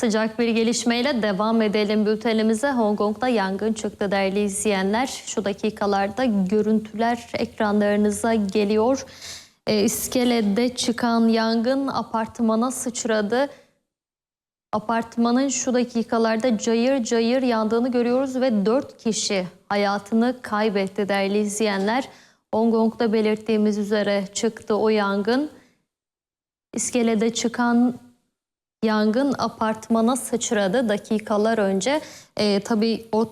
Sıcak bir gelişmeyle devam edelim bültenimize. Hong Kong'da yangın çıktı değerli izleyenler. Şu dakikalarda görüntüler ekranlarınıza geliyor. E, iskelede çıkan yangın apartmana sıçradı. Apartmanın şu dakikalarda cayır cayır yandığını görüyoruz ve 4 kişi hayatını kaybetti değerli izleyenler. Hong Kong'da belirttiğimiz üzere çıktı o yangın. İskelede çıkan Yangın apartmana sıçradı dakikalar önce. Ee, tabii o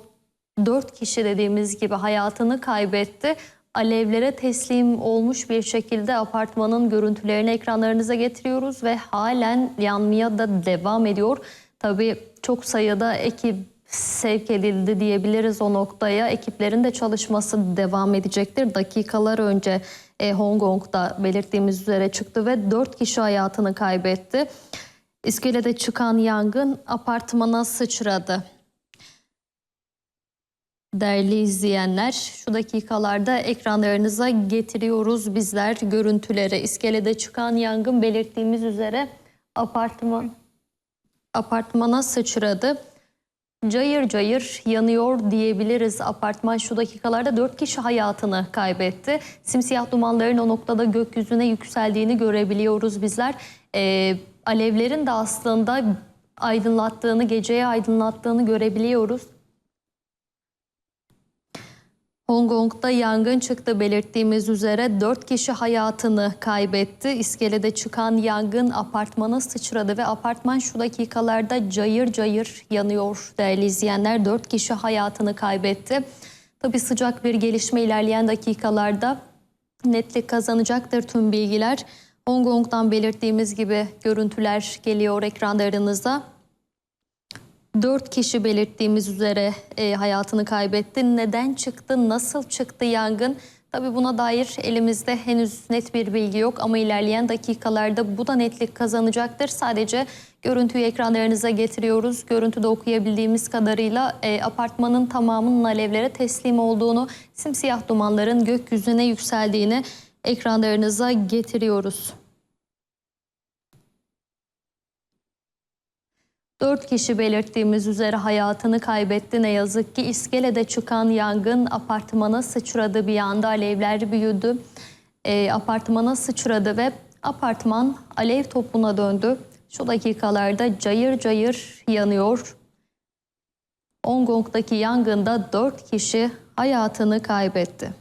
dört kişi dediğimiz gibi hayatını kaybetti. Alevlere teslim olmuş bir şekilde apartmanın görüntülerini ekranlarınıza getiriyoruz ve halen yanmaya da devam ediyor. Tabii çok sayıda ekip sevk edildi diyebiliriz o noktaya. Ekiplerin de çalışması devam edecektir. Dakikalar önce e, Hong Kong'da belirttiğimiz üzere çıktı ve 4 kişi hayatını kaybetti. İskelede çıkan yangın apartmana sıçradı. Değerli izleyenler, şu dakikalarda ekranlarınıza getiriyoruz bizler görüntüleri. İskelede çıkan yangın belirttiğimiz üzere apartman apartmana sıçradı. Cayır cayır yanıyor diyebiliriz. Apartman şu dakikalarda 4 kişi hayatını kaybetti. Simsiyah dumanların o noktada gökyüzüne yükseldiğini görebiliyoruz bizler. Ee, alevlerin de aslında aydınlattığını, geceye aydınlattığını görebiliyoruz. Hong Kong'da yangın çıktı belirttiğimiz üzere 4 kişi hayatını kaybetti. İskelede çıkan yangın apartmana sıçradı ve apartman şu dakikalarda cayır cayır yanıyor değerli izleyenler. 4 kişi hayatını kaybetti. Tabi sıcak bir gelişme ilerleyen dakikalarda netlik kazanacaktır tüm bilgiler. Hong Kong'dan belirttiğimiz gibi görüntüler geliyor ekranlarınıza. Dört kişi belirttiğimiz üzere e, hayatını kaybetti. Neden çıktı, nasıl çıktı yangın? Tabii buna dair elimizde henüz net bir bilgi yok ama ilerleyen dakikalarda bu da netlik kazanacaktır. Sadece görüntüyü ekranlarınıza getiriyoruz. Görüntüde okuyabildiğimiz kadarıyla e, apartmanın tamamının alevlere teslim olduğunu, simsiyah dumanların gökyüzüne yükseldiğini ekranlarınıza getiriyoruz. Dört kişi belirttiğimiz üzere hayatını kaybetti. Ne yazık ki iskelede çıkan yangın apartmana sıçradı. Bir anda alevler büyüdü. E, apartmana sıçradı ve apartman alev topuna döndü. Şu dakikalarda cayır cayır yanıyor. Hong Kong'daki yangında dört kişi hayatını kaybetti.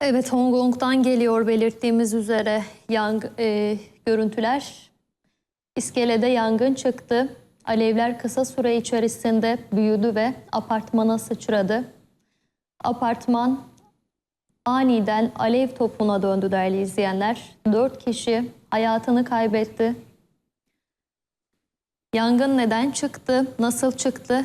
Evet Hong Kong'dan geliyor belirttiğimiz üzere yang, e, görüntüler. İskelede yangın çıktı. Alevler kısa süre içerisinde büyüdü ve apartmana sıçradı. Apartman aniden alev topuna döndü değerli izleyenler. Dört kişi hayatını kaybetti. Yangın neden çıktı, nasıl çıktı